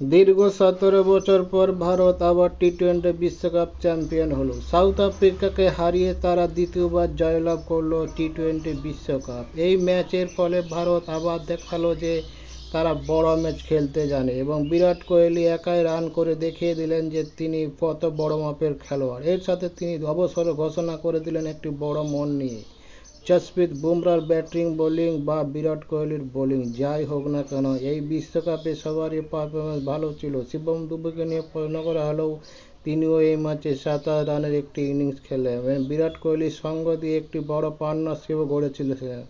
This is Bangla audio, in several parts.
দীর্ঘ সতেরো বছর পর ভারত আবার টি টোয়েন্টি বিশ্বকাপ চ্যাম্পিয়ন হলো। সাউথ আফ্রিকাকে হারিয়ে তারা দ্বিতীয়বার জয়লাভ করল টি টোয়েন্টি বিশ্বকাপ। এই ম্যাচের ফলে ভারত আবার দেখাল যে তারা বড় ম্যাচ খেলতে জানে এবং বিরাট কোহলি একাই রান করে দেখিয়ে দিলেন যে তিনি কত বড় মাপের খেলোয়াড়। এর সাথে তিনি অবসর ঘোষণা করে দিলেন একটি বড় মন নিয়ে। জসপ্রীত বুমরার ব্যাটিং বোলিং বা বিরাট কোহলির বোলিং যাই হোক না কেন, এই বিশ্বকাপে সবারই পারফরমেন্স ভালো ছিল। শিবম দুবেকে নিয়ে প্রশ্ন করা হলেও তিনিও এই ম্যাচে সাতাশ রানের একটি ইনিংস এবং বিরাট কোহলির সঙ্গ দিয়ে একটি বড় পার্টনারশিপও গড়েছিলেন।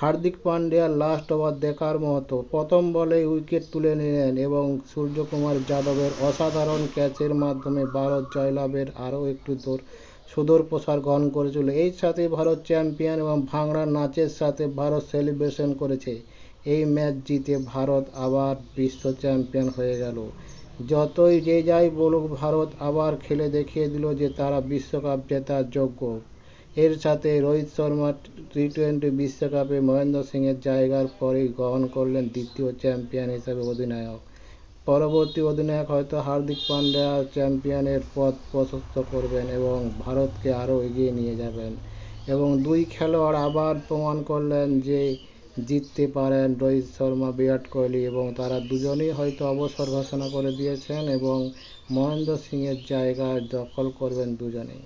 হার্দিক পান্ডিয়া লাস্ট ওভার দেখার মতো প্রথম বলে উইকেট তুলে নিলেন এবং সূর্যকুমার যাদবের অসাধারণ ক্যাচের মাধ্যমে ভারত জয়লাভের আরও একটু দৌড় সুদূর প্রসার গ্রহণ করেছিল। এই সাথে ভারত চ্যাম্পিয়ন এবং ভাংড়া নাচের সাথে ভারত সেলিব্রেশন করেছে। এই ম্যাচ জিতে ভারত আবার বিশ্ব চ্যাম্পিয়ন হয়ে গেল। যতই যে যাই বলুক, ভারত আবার খেলে দেখিয়ে দিল যে তারা বিশ্বকাপ জেতার যোগ্য। এর সাথে রোহিত শর্মা টি টোয়েন্টি বিশ্বকাপে মহেন্দ্র সিংয়ের জায়গার পরেই গ্রহণ করলেন দ্বিতীয় চ্যাম্পিয়ন হিসেবে অধিনায়ক। পরবর্তী অধিনায়ক হয়তো হার্দিক পান্ডিয়া চ্যাম্পিয়নের পথ প্রশস্ত করবেন এবং ভারতকে আরও এগিয়ে নিয়ে যাবেন। এবং দুই খেলোয়াড় আবার প্রমাণ করলেন যে জিততে পারেন রোহিত শর্মা, বিরাট কোহলি এবং তারা দুজনেই হয়তো অবসর ঘোষণা করে দিয়েছেন এবং মহেন্দ্র সিংয়ের জায়গা দখল করবেন দুজনেই।